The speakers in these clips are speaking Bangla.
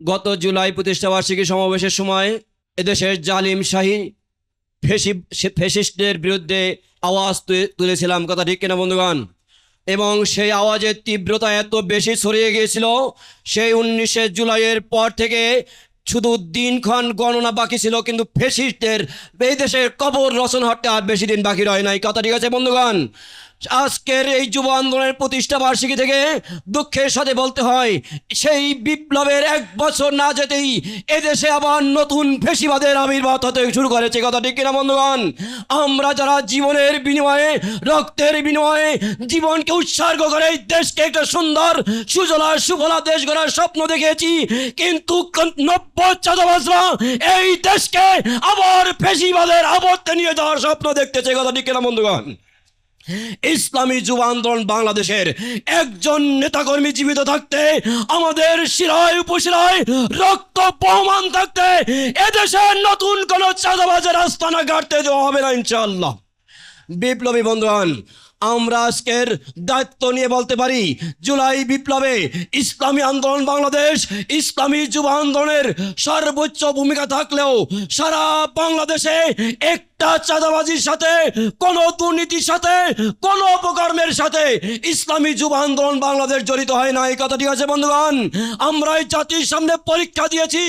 গত জুলাই প্রতিষ্ঠাবার্ষিকী সমাবেশের সময় এদেশের জালিম শাহী ফেসি ফেসিস্টদের বিরুদ্ধে আওয়াজ তুলেছিলাম। কথা ঠিক কিনা, বন্ধুগণ? এবং সেই আওয়াজের তীব্রতা এত বেশি ছড়িয়ে গিয়েছিল, সেই উনিশে জুলাইয়ের পর থেকে শুধু দিনক্ষণ গণনা বাকি ছিল, কিন্তু ফেসিস্টদের, এই দেশের কবর রচনা হতে আর বেশি দিন বাকি রয় নাই। কথা ঠিক আছে, বন্ধুগণ? আজকের এই যুব আন্দোলনের প্রতিষ্ঠা বার্ষিকী থেকে দুঃখের সাথে বলতে হয়, সেই বিপ্লবের এক বছর না যেতেই এদেশে আবার নতুন ফেসিবাদের আবির্ভাব হতে শুরু করেছে। কথা ঠিক কিনা বন্ধুগণ? আমরা যারা জীবনের বিনিময়ে, রক্তের বিনিময়ে জীবনকে উৎসর্গ করে এই দেশকে একটা সুন্দর সুজলা সুফলা দেশ গড়ার স্বপ্ন দেখেছি কিন্তু নব্য চাঁদাবাজরা এই দেশকে আবার ফেসিবাদের আবর্তে নিয়ে যাওয়ার স্বপ্ন দেখতেছে। কথা ঠিক কিনা বন্ধুগণ? ইসলামী যুব আন্দোলন বাংলাদেশের একজন নেতাকর্মী জীবিত থাকতে, আমাদের শিরায়, উপশিরায় রক্ত বহমান থাকতে এদেশের নতুন কোন চাঁদাবাজের আস্তানা গাড়তে দেওয়া হবে না, ইনশাআল্লাহ। বিপ্লবী বন্ধুগণ, আমরা আজকের দায়িত্ব নিয়ে বলতে পারি, জুলাই বিপ্লবে ইসলামী আন্দোলন বাংলাদেশ, ইসলামী যুব আন্দোলনের সর্বোচ্চ ভূমিকা থাকলেও সারা বাংলাদেশে চাঁদাবাজির সাথে, কোনো দুর্নীতির সাথে সাথে ইসলামী যুব আন্দোলন বাংলাদেশ জড়িত হয় না। এই আছে, বন্ধুগণ? আমরা এই জাতির সামনে পরীক্ষা দিয়েছি।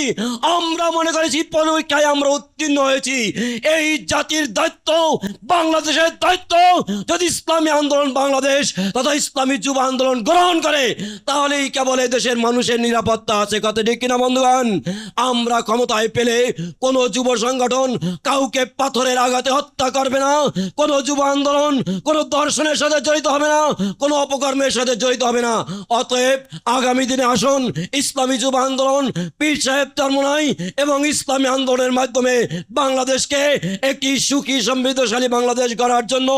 আমরা মনে করেছি পরীক্ষায় আমরা উত্তীর্ণ হয়েছি। এই জাতির দায়িত্ব, বাংলাদেশের দায়িত্ব। যদি ইসলামী আন্দোলন বাংলাদেশ তথা ইসলামী যুব আন্দোলন গ্রহণ করে, তাহলেই কেবল দেশের মানুষের নিরাপত্তা আছে। কত ঠিক কিনা, বন্ধুগণ? আমরা ক্ষমতায় পেলে কোনো যুব সংগঠন কাউকে পাথরের আঘাতে হত্যা করবে না। কোনো যুব আন্দোলন, কোনো দর্শনের সাথে জড়িত হবে না, কোনো অপকর্মের সাথে জড়িত হবে না। অতএব আগামী দিনে আসুন, ইসলামী যুব আন্দোলন, পীর সাহেব চরমনাই এবং ইসলামী আন্দোলনের মাধ্যমে বাংলাদেশকে একটি সুখী, সমৃদ্ধশালী বাংলাদেশ গড়ার জন্য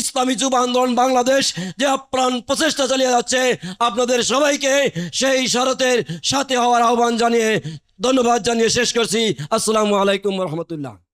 ইসলামী যুব আন্দোলন বাংলাদেশ যে আপ্রাণ প্রচেষ্টা চালিয়ে যাচ্ছে, আপনাদের সবাইকে সেই শরতের সাথে হওয়ার আহ্বান জানিয়ে ধন্যবাদ জানিয়ে শেষ করছি। আসসালামু আলাইকুম রহমতুল্লাহ।